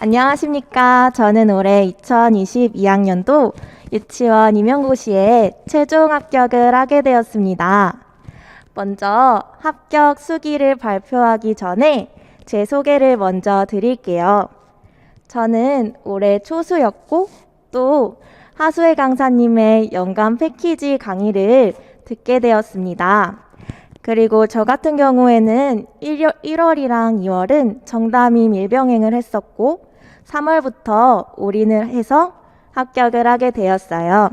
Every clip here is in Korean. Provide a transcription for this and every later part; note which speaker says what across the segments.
Speaker 1: 안녕하십니까. 저는 올해 2022학년도 유치원 임용고시에 최종 합격을 하게 되었습니다. 먼저 합격 수기를 발표하기 전에 제 소개를 먼저 드릴게요. 저는 올해 초수였고 또 하수혜 강사님의 연간 패키지 강의를 듣게 되었습니다. 그리고 저 같은 경우에는 1월, 1월이랑 2월은 정담임 일병행을 했었고 3월부터 올인을 해서 합격을 하게 되었어요.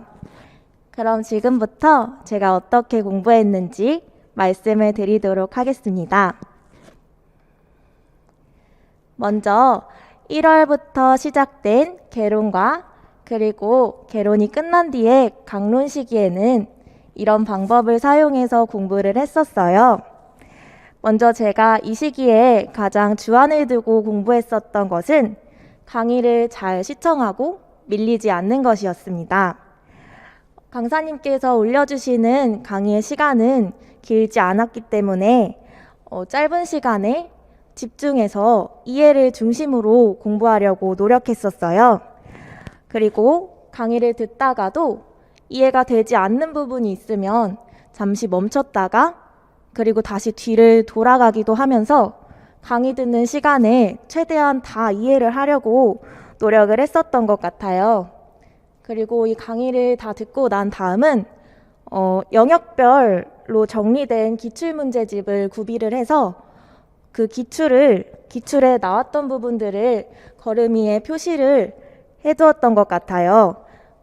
Speaker 1: 그럼 지금부터 제가 어떻게 공부했는지 말씀을 드리도록 하겠습니다. 먼저 1월부터 시작된 개론과 그리고 개론이 끝난 뒤에 강론 시기에는 이런 방법을 사용해서 공부를 했었어요. 먼저 제가 이 시기에 가장 주안을 두고 공부했었던 것은 강의를 잘 시청하고 밀리지 않는 것이었습니다. 강사님께서 올려주시는 강의의 시간은 길지 않았기 때문에 어, 짧은 시간에 집중해서 이해를 중심으로 공부하려고 노력했었어요. 그리고 강의를 듣다가도 이해가 되지 않는 부분이 있으면 잠시 멈췄다가 그리고 다시 뒤를 돌아가기도 하면서 강의 듣는 시간에 최대한 다 이해를 하려고 노력을 했었던 것 같아요. 그리고 이 강의를 다 듣고 난 다음은 어, 영역별로 정리된 기출문제집을 구비를 해서 그 기출을 기출에 나왔던 부분들을 걸음이에 표시를 해두었던 것 같아요.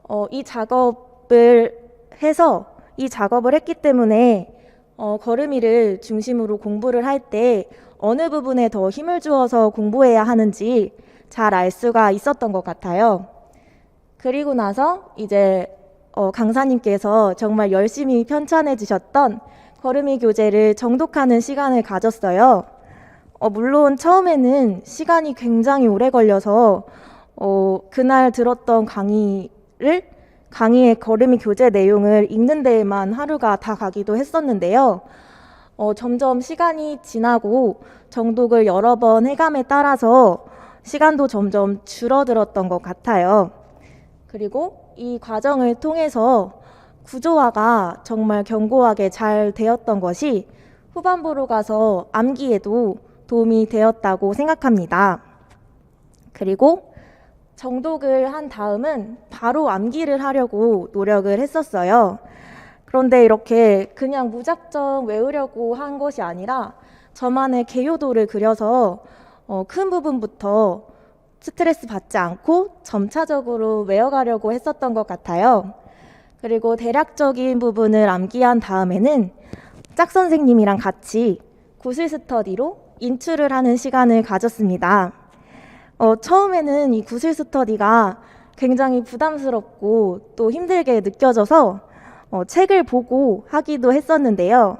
Speaker 1: 어, 이 작업을 해서 이 작업을 했기 때문에 어, 걸음이를 중심으로 공부를 할때 어느 부분에 더 힘을 주어서 공부해야 하는지 잘 알 수가 있었던 것 같아요. 그리고 나서 이제 어, 강사님께서 정말 열심히 편찬해 주셨던 걸음이 교재를 정독하는 시간을 가졌어요. 어, 물론 처음에는 시간이 굉장히 오래 걸려서 어, 그날 들었던 강의를 강의의 걸음이 교재 내용을 읽는 데에만 하루가 다 가기도 했었는데요. 어, 점점 시간이 지나고 정독을 여러 번 해감에 따라서 시간도 점점 줄어들었던 것 같아요. 그리고 이 과정을 통해서 구조화가 정말 견고하게 잘 되었던 것이 후반부로 가서 암기에도 도움이 되었다고 생각합니다. 그리고 정독을 한 다음은 바로 암기를 하려고 노력을 했었어요. 그런데 이렇게 그냥 무작정 외우려고 한 것이 아니라 저만의 개요도를 그려서 어, 큰 부분부터 스트레스 받지 않고 점차적으로 외워가려고 했었던 것 같아요. 그리고 대략적인 부분을 암기한 다음에는 짝 선생님이랑 같이 구슬 스터디로 인출을 하는 시간을 가졌습니다. 어, 처음에는 이 구슬 스터디가 굉장히 부담스럽고 또 힘들게 느껴져서 어, 책을 보고 하기도 했었는데요.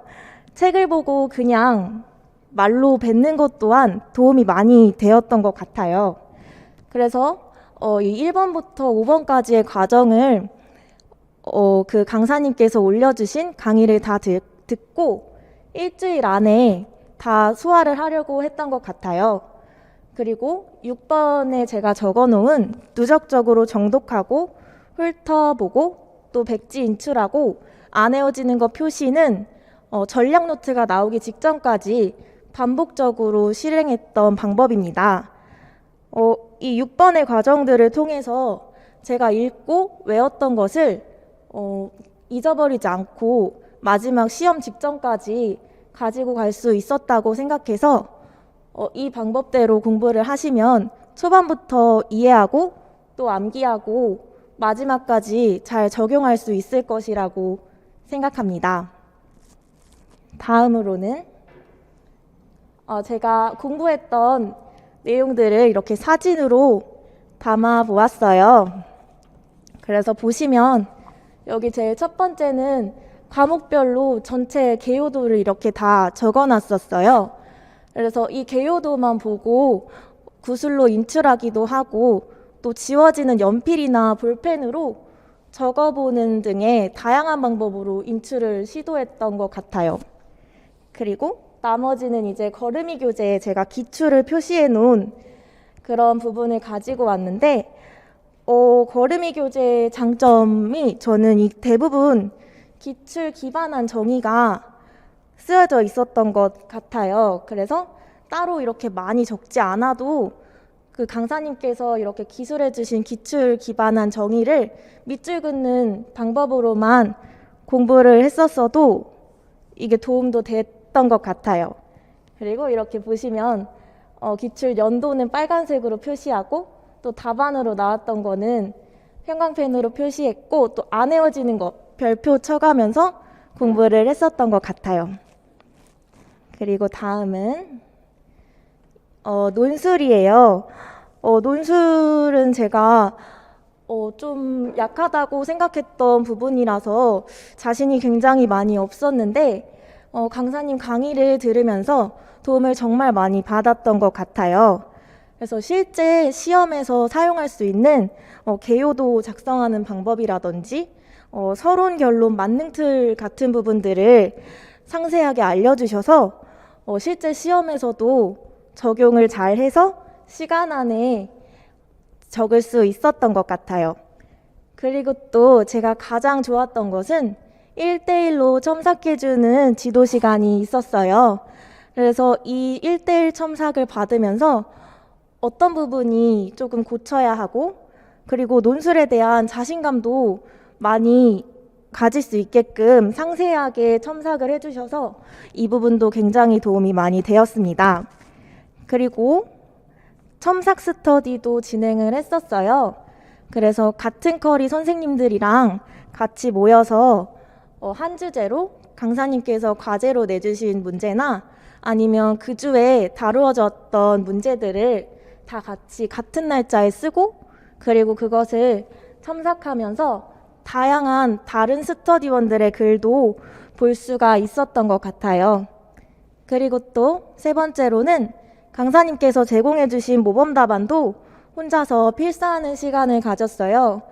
Speaker 1: 책을 보고 그냥 말로 뱉는 것 또한 도움이 많이 되었던 것 같아요. 그래서 어, 이 1번부터 5번까지의 과정을 어, 그 강사님께서 올려주신 강의를 다 듣, 듣고 일주일 안에 다 소화를 하려고 했던 것 같아요. 그리고 6번에 제가 적어 놓은 누적적으로 정독하고 훑어보고 또 백지 인출하고 안 외워지는 거 표시는 어, 전략 노트가 나오기 직전까지 반복적으로 실행했던 방법입니다. 어, 이 6번의 과정들을 통해서 제가 읽고 외웠던 것을 어, 잊어버리지 않고 마지막 시험 직전까지 가지고 갈 수 있었다고 생각해서 어, 이 방법대로 공부를 하시면 초반부터 이해하고 또 암기하고 마지막까지 잘 적용할 수 있을 것이라고 생각합니다. 다음으로는 어, 제가 공부했던 내용들을 이렇게 사진으로 담아 보았어요. 그래서 보시면 여기 제일 첫 번째는 과목별로 전체 개요도를 이렇게 다 적어 놨었어요. 그래서 이 개요도만 보고 구슬로 인출하기도 하고 또 지워지는 연필이나 볼펜으로 적어보는 등의 다양한 방법으로 인출을 시도했던 것 같아요. 그리고 나머지는 이제 걸음이 교재에 제가 기출을 표시해 놓은 그런 부분을 가지고 왔는데 어, 걸음이 교재의 장점이 저는 이 대부분 기출 기반한 정의가 쓰여져 있었던 것 같아요. 그래서 따로 이렇게 많이 적지 않아도 그 강사님께서 이렇게 기술해 주신 기출 기반한 정의를 밑줄 긋는 방법으로만 공부를 했었어도 이게 도움도 됐던 것 같아요. 그리고 이렇게 보시면 어, 기출 연도는 빨간색으로 표시하고 또 답안으로 나왔던 거는 형광펜으로 표시했고 또안 외워지는 거 별표 쳐가면서 공부를 했었던 것 같아요. 그리고 다음은 어, 논술이에요. 어, 논술은 제가 어, 좀 약하다고 생각했던 부분이라서 자신이 굉장히 많이 없었는데 어, 강사님 강의를 들으면서 도움을 정말 많이 받았던 것 같아요. 그래서 실제 시험에서 사용할 수 있는 어, 개요도 작성하는 방법이라든지 어, 서론, 결론, 만능틀 같은 부분들을 상세하게 알려주셔서 어, 실제 시험에서도 적용을 잘 해서 시간 안에 적을 수 있었던 것 같아요. 그리고 또 제가 가장 좋았던 것은 1대1로 첨삭해주는 지도 시간이 있었어요. 그래서 이 1대1 첨삭을 받으면서 어떤 부분이 조금 고쳐야 하고 그리고 논술에 대한 자신감도 많이 가질 수 있게끔 상세하게 첨삭을 해주셔서 이 부분도 굉장히 도움이 많이 되었습니다. 그리고 첨삭 스터디도 진행을 했었어요. 그래서 같은 커리 선생님들이랑 같이 모여서 어, 한 주제로 강사님께서 과제로 내주신 문제나 아니면 그 주에 다루어졌던 문제들을 다 같이 같은 날짜에 쓰고 그리고 그것을 첨삭하면서 다양한 다른 스터디원들의 글도 볼 수가 있었던 것 같아요. 그리고 또 세 번째로는 강사님께서 제공해 주신 모범 답안도 혼자서 필사하는 시간을 가졌어요.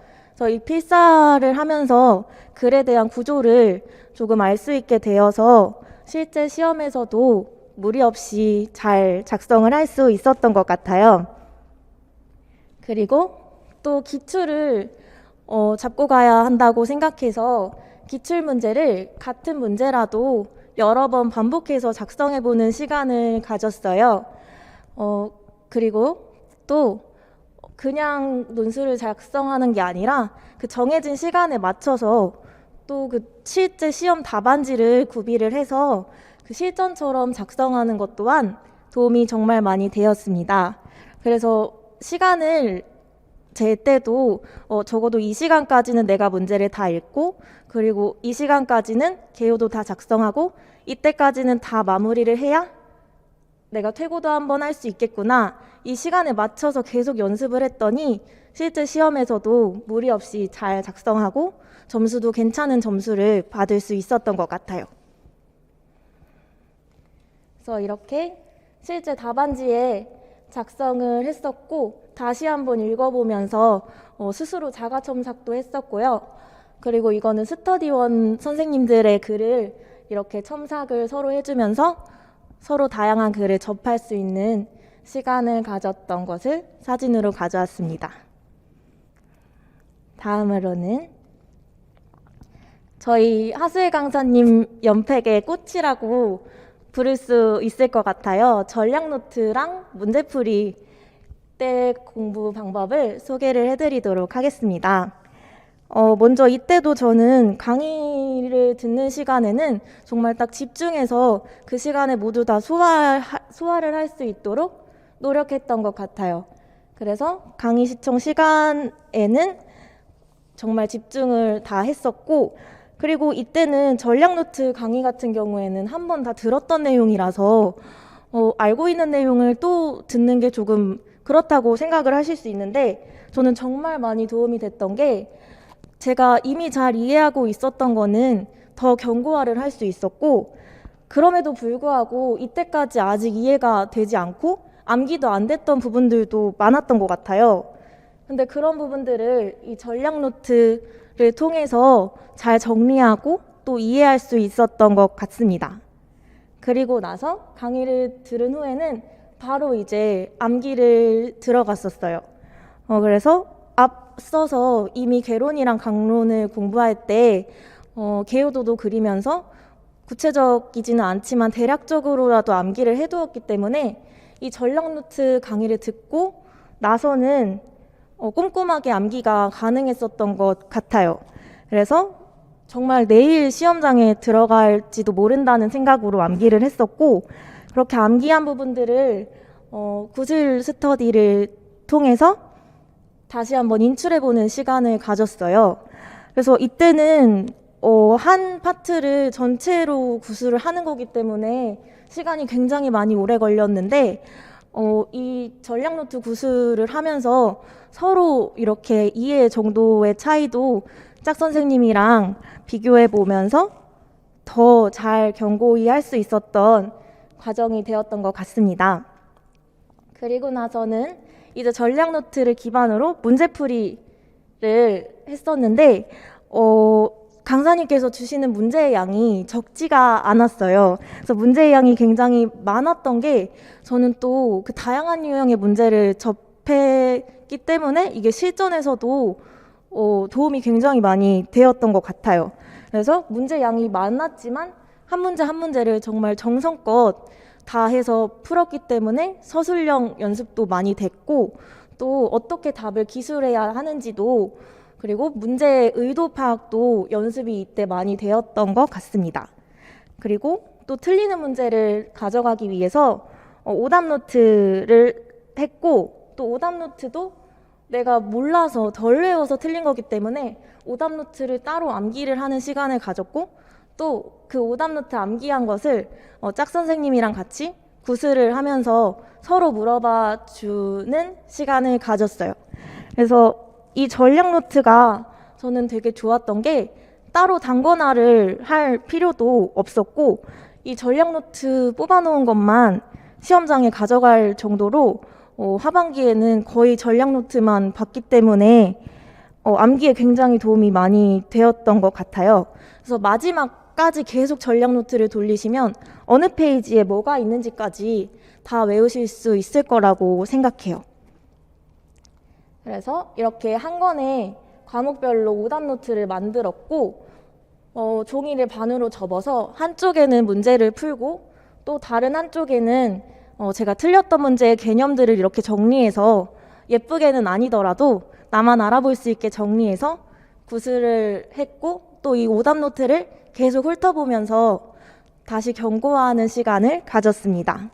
Speaker 1: 이 필사를 하면서 글에 대한 구조를 조금 알 수 있게 되어서 실제 시험에서도 무리 없이 잘 작성을 할 수 있었던 것 같아요. 그리고 또 기출을 어, 잡고 가야 한다고 생각해서 기출 문제를 같은 문제라도 여러 번 반복해서 작성해 보는 시간을 가졌어요. 어, 그리고 또 그냥 논술을 작성하는 게 아니라 그 정해진 시간에 맞춰서 또 그 실제 시험 답안지를 구비를 해서 그 실전처럼 작성하는 것 또한 도움이 정말 많이 되었습니다. 그래서 시간을 제 때도 어, 적어도 이 시간까지는 내가 문제를 다 읽고 그리고 이 시간까지는 개요도 다 작성하고 이때까지는 다 마무리를 해야 내가 퇴고도 한번 할 수 있겠구나. 이 시간에 맞춰서 계속 연습을 했더니 실제 시험에서도 무리 없이 잘 작성하고 점수도 괜찮은 점수를 받을 수 있었던 것 같아요. 그래서 이렇게 실제 답안지에 작성을 했었고 다시 한번 읽어보면서 어, 스스로 자가 첨삭도 했었고요. 그리고 이거는 스터디원 선생님들의 글을 이렇게 첨삭을 서로 해주면서 서로 다양한 글을 접할 수 있는 시간을 가졌던 것을 사진으로 가져왔습니다. 다음으로는 저희 하수혜 강사님 연팩의 꽃이라고 부를 수 있을 것 같아요. 전략 노트랑 문제풀이 때 공부 방법을 소개를 해드리도록 하겠습니다. 어, 먼저 이때도 저는 강의를 듣는 시간에는 정말 딱 집중해서 그 시간에 모두 다 소화, 소화를 할 수 있도록 노력했던 것 같아요. 그래서 강의 시청 시간에는 정말 집중을 다 했었고, 그리고 이때는 전략 노트 강의 같은 경우에는 한 번 다 들었던 내용이라서 어, 알고 있는 내용을 또 듣는 게 조금 그렇다고 생각을 하실 수 있는데 저는 정말 많이 도움이 됐던 게 제가 이미 잘 이해하고 있었던 거는 더 견고화를 할 수 있었고 그럼에도 불구하고 이때까지 아직 이해가 되지 않고 암기도 안 됐던 부분들도 많았던 것 같아요. 근데 그런 부분들을 이 전략 노트를 통해서 잘 정리하고 또 이해할 수 있었던 것 같습니다. 그리고 나서 강의를 들은 후에는 바로 이제 암기를 들어갔었어요. 어, 그래서 앞서서 이미 개론이랑 강론을 공부할 때 어, 개요도도 그리면서 구체적이지는 않지만 대략적으로라도 암기를 해두었기 때문에 이 전략 노트 강의를 듣고 나서는 어, 꼼꼼하게 암기가 가능했었던 것 같아요. 그래서 정말 내일 시험장에 들어갈지도 모른다는 생각으로 암기를 했었고 그렇게 암기한 부분들을 어, 구슬 스터디를 통해서 다시 한번 인출해보는 시간을 가졌어요. 그래서 이때는 어, 한 파트를 전체로 구술을 하는 거기 때문에 시간이 굉장히 많이 오래 걸렸는데 어, 이 전략 노트 구술을 하면서 서로 이렇게 이해 정도의 차이도 짝 선생님이랑 비교해 보면서 더 잘 경고히 할 수 있었던 과정이 되었던 것 같습니다. 그리고 나서는 이제 전략 노트를 기반으로 문제풀이를 했었는데 어, 강사님께서 주시는 문제의 양이 적지가 않았어요. 그래서 문제의 양이 굉장히 많았던 게 저는 또 그 다양한 유형의 문제를 접했기 때문에 이게 실전에서도 어, 도움이 굉장히 많이 되었던 것 같아요. 그래서 문제 양이 많았지만 한 문제 한 문제를 정말 정성껏 다 해서 풀었기 때문에 서술형 연습도 많이 됐고 또 어떻게 답을 기술해야 하는지도 그리고 문제의 의도 파악도 연습이 이때 많이 되었던 것 같습니다. 그리고 또 틀리는 문제를 가져가기 위해서 어, 오답 노트를 했고 또 오답 노트도 내가 몰라서 덜 외워서 틀린 거기 때문에 오답 노트를 따로 암기를 하는 시간을 가졌고 또 그 오답 노트 암기한 것을 어, 짝 선생님이랑 같이 구슬을 하면서 서로 물어봐 주는 시간을 가졌어요. 그래서 이 전략 노트가 저는 되게 좋았던 게 따로 단권화를 할 필요도 없었고 이 전략 노트 뽑아놓은 것만 시험장에 가져갈 정도로 어, 하반기에는 거의 전략 노트만 봤기 때문에 어, 암기에 굉장히 도움이 많이 되었던 것 같아요. 그래서 마지막 까지 계속 전략 노트를 돌리시면 어느 페이지에 뭐가 있는지까지 다 외우실 수 있을 거라고 생각해요. 그래서 이렇게 한 권에 과목별로 오답 노트를 만들었고 어, 종이를 반으로 접어서 한쪽에는 문제를 풀고 또 다른 한쪽에는 어, 제가 틀렸던 문제의 개념들을 이렇게 정리해서 예쁘게는 아니더라도 나만 알아볼 수 있게 정리해서 구슬을 했고 또 이 오답 노트를 계속 훑어보면서 다시 경고하는 시간을 가졌습니다.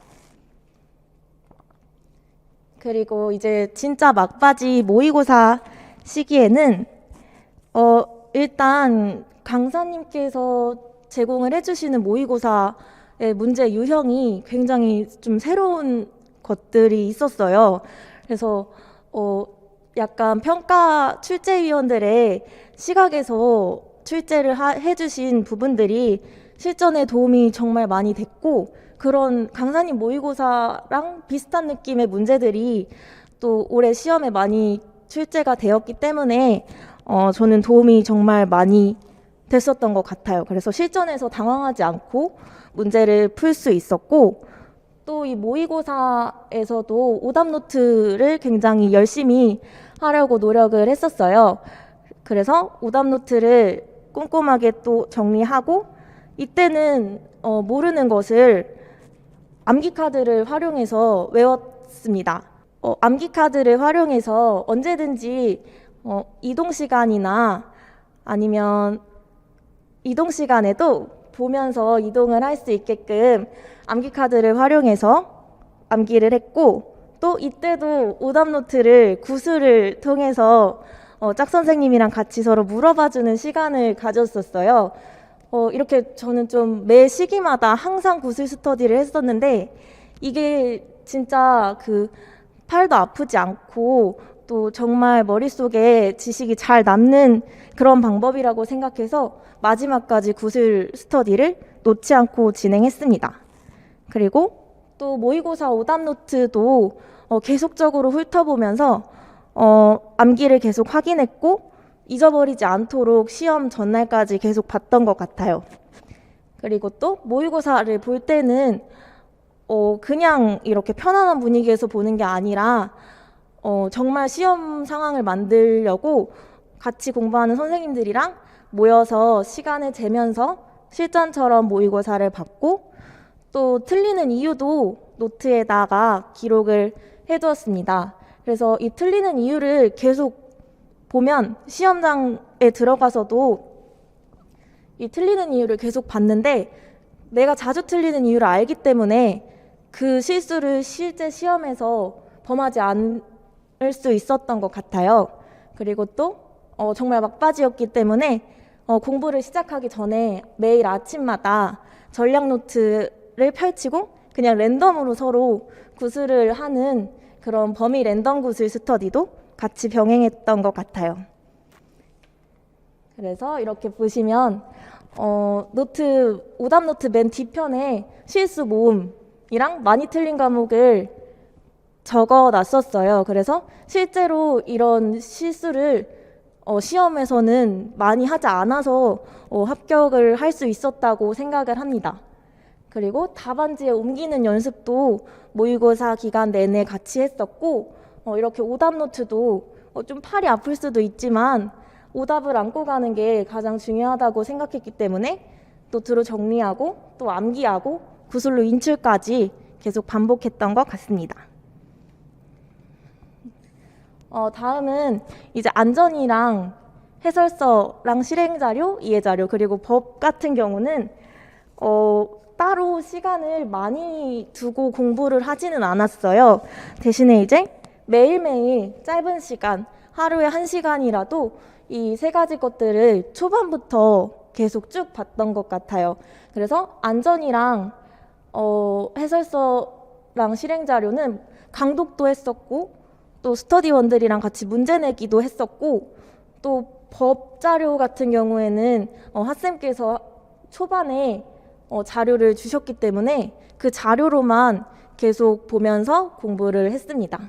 Speaker 1: 그리고 이제 진짜 막바지 모의고사 시기에는 어 일단 강사님께서 제공을 해주시는 모의고사의 문제 유형이 굉장히 좀 새로운 것들이 있었어요. 그래서 어 약간 평가 출제위원들의 시각에서 출제를 하, 해주신 부분들이 실전에 도움이 정말 많이 됐고 그런 강사님 모의고사랑 비슷한 느낌의 문제들이 또 올해 시험에 많이 출제가 되었기 때문에 어, 저는 도움이 정말 많이 됐었던 것 같아요. 그래서 실전에서 당황하지 않고 문제를 풀 수 있었고 또 이 모의고사에서도 오답 노트를 굉장히 열심히 하려고 노력을 했었어요. 그래서 오답 노트를 꼼꼼하게 또 정리하고 이때는 어, 모르는 것을 암기 카드를 활용해서 외웠습니다. 어, 암기 카드를 활용해서 언제든지 어, 이동 시간이나 아니면 이동 시간에도 보면서 이동을 할 수 있게끔 암기 카드를 활용해서 암기를 했고 또 이때도 오답 노트를 구슬을 통해서 어, 짝 선생님이랑 같이 서로 물어봐주는 시간을 가졌었어요. 어, 이렇게 저는 좀 매 시기마다 항상 구슬 스터디를 했었는데 이게 진짜 그 팔도 아프지 않고 또 정말 머릿속에 지식이 잘 남는 그런 방법이라고 생각해서 마지막까지 구슬 스터디를 놓지 않고 진행했습니다. 그리고 또 모의고사 오답 노트도 어, 계속적으로 훑어보면서 어, 암기를 계속 확인했고 잊어버리지 않도록 시험 전날까지 계속 봤던 것 같아요. 그리고 또 모의고사를 볼 때는 어, 그냥 이렇게 편안한 분위기에서 보는 게 아니라 어, 정말 시험 상황을 만들려고 같이 공부하는 선생님들이랑 모여서 시간을 재면서 실전처럼 모의고사를 받고 또 틀리는 이유도 노트에다가 기록을 해두었습니다. 그래서 이 틀리는 이유를 계속 보면 시험장에 들어가서도 이 틀리는 이유를 계속 봤는데 내가 자주 틀리는 이유를 알기 때문에 그 실수를 실제 시험에서 범하지 않을 수 있었던 것 같아요. 그리고 또 어, 정말 막바지였기 때문에 어, 공부를 시작하기 전에 매일 아침마다 전략 노트를 펼치고 그냥 랜덤으로 서로 구술을 하는 그런 범위 랜덤 구술 스터디도 같이 병행했던 것 같아요. 그래서 이렇게 보시면 어, 노트 오답 노트 맨 뒤편에 실수 모음이랑 많이 틀린 과목을 적어 놨었어요. 그래서 실제로 이런 실수를 어, 시험에서는 많이 하지 않아서 어, 합격을 할 수 있었다고 생각을 합니다. 그리고 답안지에 옮기는 연습도 모의고사 기간 내내 같이 했었고 어, 이렇게 오답 노트도 어, 좀 팔이 아플 수도 있지만 오답을 안고 가는 게 가장 중요하다고 생각했기 때문에 노트로 정리하고 또 암기하고 구슬로 인출까지 계속 반복했던 것 같습니다. 어, 다음은 이제 안전이랑 해설서랑 실행자료, 이해자료, 그리고 법 같은 경우는 어, 따로 시간을 많이 두고 공부를 하지는 않았어요. 대신에 이제 매일매일 짧은 시간, 하루에 한 시간이라도 이 세 가지 것들을 초반부터 계속 쭉 봤던 것 같아요. 그래서 안전이랑 어, 해설서랑 실행 자료는 강독도 했었고 또 스터디원들이랑 같이 문제 내기도 했었고 또 법 자료 같은 경우에는 어, 학생께서 초반에 어, 자료를 주셨기 때문에 그 자료로만 계속 보면서 공부를 했습니다.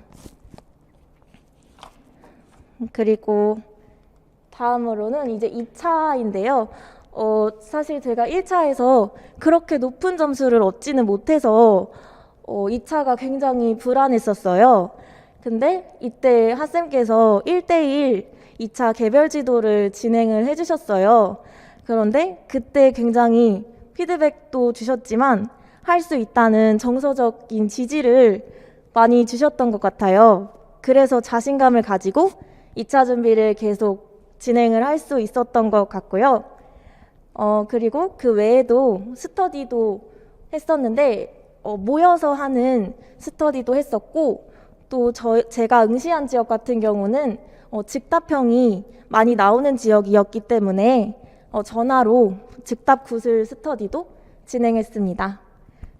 Speaker 1: 그리고 다음으로는 이제 2차인데요. 어, 사실 제가 1차에서 그렇게 높은 점수를 얻지는 못해서 어, 2차가 굉장히 불안했었어요. 근데 이때 학생께서 1대1 2차 개별 지도를 진행을 해주셨어요. 그런데 그때 굉장히 피드백도 주셨지만 할 수 있다는 정서적인 지지를 많이 주셨던 것 같아요. 그래서 자신감을 가지고 2차 준비를 계속 진행을 할 수 있었던 것 같고요. 어, 그리고 그 외에도 스터디도 했었는데, 어, 모여서 하는 스터디도 했었고, 또 저, 제가 응시한 지역 같은 경우는 어, 즉답형이 많이 나오는 지역이었기 때문에 어, 전화로 즉답 구슬 스터디도 진행했습니다.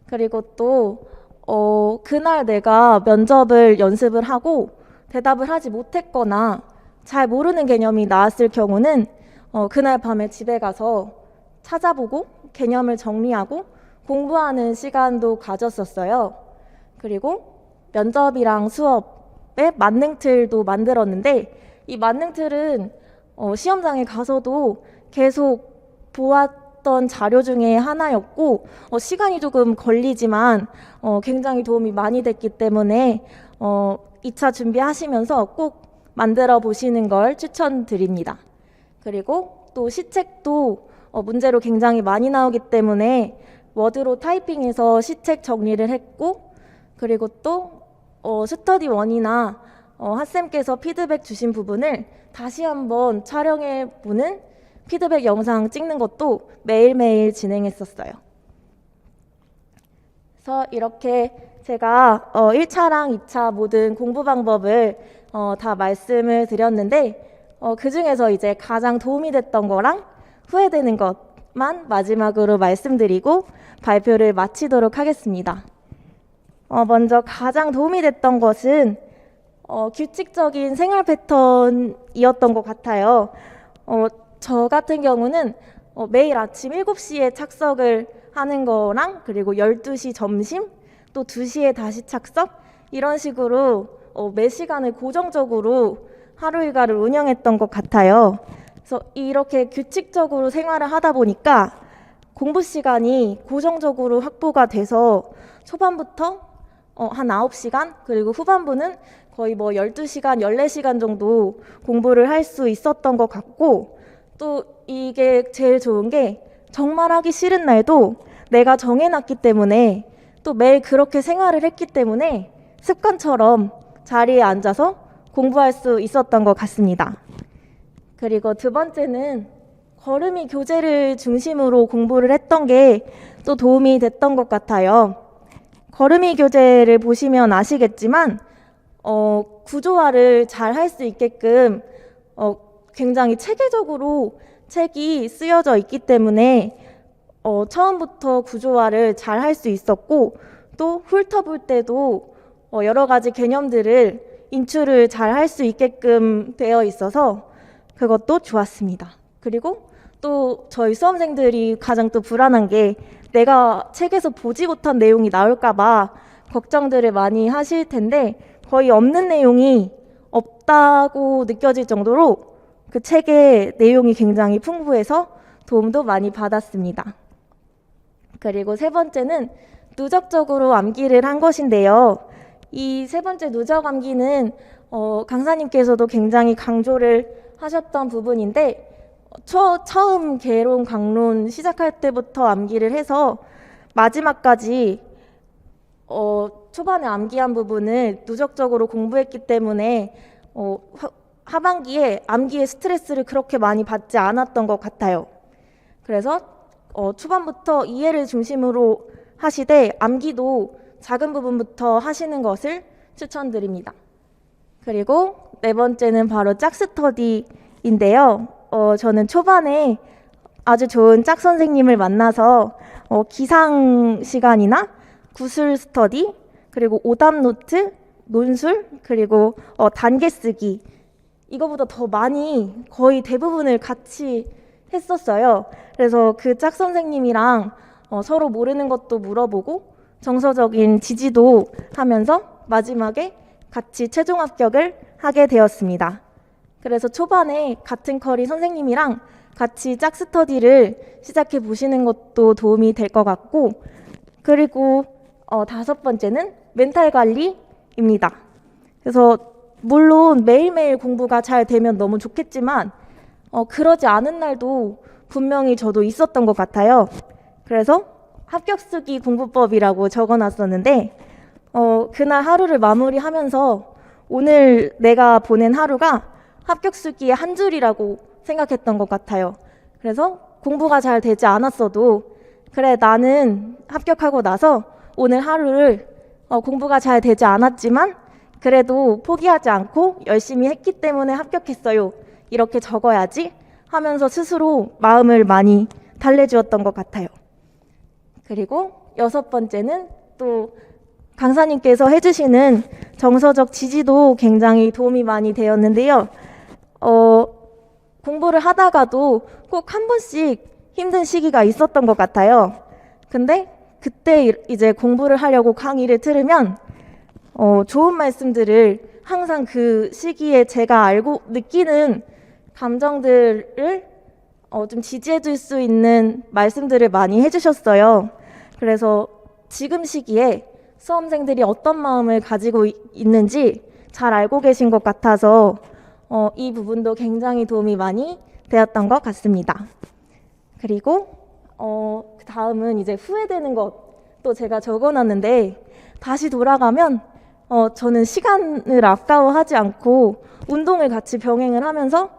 Speaker 1: 그리고 또 어, 그날 내가 면접을 연습을 하고 대답을 하지 못했거나 잘 모르는 개념이 나왔을 경우는 어, 그날 밤에 집에 가서 찾아보고 개념을 정리하고 공부하는 시간도 가졌었어요. 그리고 면접이랑 수업에 만능 틀도 만들었는데 이 만능 틀은 어, 시험장에 가서도 계속 보았던 자료 중에 하나였고 어, 시간이 조금 걸리지만 어, 굉장히 도움이 많이 됐기 때문에 어, 2차 준비하시면서 꼭 만들어 보시는 걸 추천드립니다. 그리고 또 시책도 어, 문제로 굉장히 많이 나오기 때문에 워드로 타이핑해서 시책 정리를 했고 그리고 또 어, 스터디 원이나 어, 학생께서 피드백 주신 부분을 다시 한번 촬영해 보는 피드백 영상 찍는 것도 매일매일 진행했었어요. 그래서 이렇게 제가 어, 1차랑 2차 모든 공부 방법을 어, 다 말씀을 드렸는데 어, 그 중에서 이제 가장 도움이 됐던 거랑 후회되는 것만 마지막으로 말씀드리고 발표를 마치도록 하겠습니다. 어, 먼저 가장 도움이 됐던 것은 어, 규칙적인 생활 패턴이었던 것 같아요. 어, 저 같은 경우는 어, 매일 아침 7시에 착석을 하는 거랑 그리고 12시 점심 또 2시에 다시 착석 이런 식으로 어, 매 시간을 고정적으로 하루 일과를 운영했던 것 같아요. 그래서 이렇게 규칙적으로 생활을 하다 보니까 공부 시간이 고정적으로 확보가 돼서 초반부터 어, 한 9시간 그리고 후반부는 거의 뭐 12시간, 14시간 정도 공부를 할 수 있었던 것 같고 또 이게 제일 좋은 게 정말 하기 싫은 날도 내가 정해놨기 때문에 또 매일 그렇게 생활을 했기 때문에 습관처럼 자리에 앉아서 공부할 수 있었던 것 같습니다. 그리고 두 번째는 걸음이 교재를 중심으로 공부를 했던 게 또 도움이 됐던 것 같아요. 걸음이 교재를 보시면 아시겠지만 어, 구조화를 잘 할 수 있게끔 어, 굉장히 체계적으로 책이 쓰여져 있기 때문에 어, 처음부터 구조화를 잘 할 수 있었고 또 훑어볼 때도 어, 여러 가지 개념들을 인출을 잘 할 수 있게끔 되어 있어서 그것도 좋았습니다. 그리고 또 저희 수험생들이 가장 또 불안한 게 내가 책에서 보지 못한 내용이 나올까봐 걱정들을 많이 하실 텐데 거의 없는 내용이 없다고 느껴질 정도로 그 책의 내용이 굉장히 풍부해서 도움도 많이 받았습니다. 그리고 세 번째는 누적적으로 암기를 한 것인데요. 이 세 번째 누적 암기는 어, 강사님께서도 굉장히 강조를 하셨던 부분인데 처, 처음 개론 강론 시작할 때부터 암기를 해서 마지막까지 어, 초반에 암기한 부분을 누적적으로 공부했기 때문에 어, 하, 하반기에 암기의 스트레스를 그렇게 많이 받지 않았던 것 같아요. 그래서 어, 초반부터 이해를 중심으로 하시되 암기도 작은 부분부터 하시는 것을 추천드립니다. 그리고 네 번째는 바로 짝스터디인데요. 어, 저는 초반에 아주 좋은 짝 선생님을 만나서 어, 기상 시간이나 구술 스터디 그리고 오답 노트, 논술 그리고 어, 단계 쓰기 이거보다 더 많이 거의 대부분을 같이 했었어요. 그래서 그 짝 선생님이랑 어, 서로 모르는 것도 물어보고 정서적인 지지도 하면서 마지막에 같이 최종 합격을 하게 되었습니다. 그래서 초반에 같은 커리 선생님이랑 같이 짝 스터디를 시작해 보시는 것도 도움이 될 것 같고 그리고 어, 다섯 번째는 멘탈 관리입니다. 그래서 물론 매일매일 공부가 잘 되면 너무 좋겠지만 어, 그러지 않은 날도 분명히 저도 있었던 것 같아요. 그래서 합격 쓰기 공부법이라고 적어 놨었는데 어, 그날 하루를 마무리하면서 오늘 내가 보낸 하루가 합격 쓰기의 한 줄이라고 생각했던 것 같아요. 그래서 공부가 잘 되지 않았어도 그래 나는 합격하고 나서 오늘 하루를 어, 공부가 잘 되지 않았지만 그래도 포기하지 않고 열심히 했기 때문에 합격했어요. 이렇게 적어야지 하면서 스스로 마음을 많이 달래주었던 것 같아요. 그리고 여섯 번째는 또 강사님께서 해주시는 정서적 지지도 굉장히 도움이 많이 되었는데요. 어, 공부를 하다가도 꼭 한 번씩 힘든 시기가 있었던 것 같아요. 근데 그때 이- 이제 공부를 하려고 강의를 들으면 어, 좋은 말씀들을 항상 그 시기에 제가 알고 느끼는 감정들을 어, 좀 지지해 줄 수 있는 말씀들을 많이 해주셨어요. 그래서 지금 시기에 수험생들이 어떤 마음을 가지고 이- 있는지 잘 알고 계신 것 같아서 어, 이 부분도 굉장히 도움이 많이 되었던 것 같습니다. 그리고 어, 그 다음은 이제 후회되는 것도 제가 적어놨는데 다시 돌아가면 어, 저는 시간을 아까워하지 않고 운동을 같이 병행을 하면서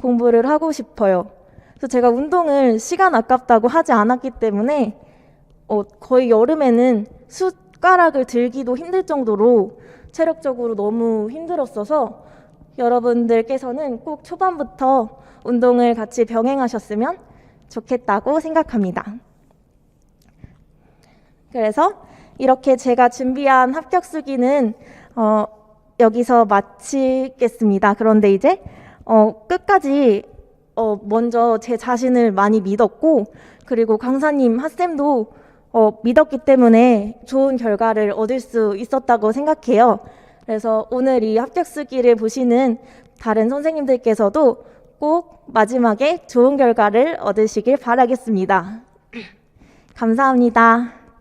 Speaker 1: 공부를 하고 싶어요. 그래서 제가 운동을 시간 아깝다고 하지 않았기 때문에 어, 거의 여름에는 숟가락을 들기도 힘들 정도로 체력적으로 너무 힘들었어서 여러분들께서는 꼭 초반부터 운동을 같이 병행하셨으면 좋겠다고 생각합니다. 그래서 이렇게 제가 준비한 합격 수기는 어, 여기서 마치겠습니다. 그런데 이제 어, 끝까지 어, 먼저 제 자신을 많이 믿었고 그리고 강사님 핫쌤도 어, 믿었기 때문에 좋은 결과를 얻을 수 있었다고 생각해요. 그래서 오늘 이 합격 수기를 보시는 다른 선생님들께서도 꼭 마지막에 좋은 결과를 얻으시길 바라겠습니다. 감사합니다.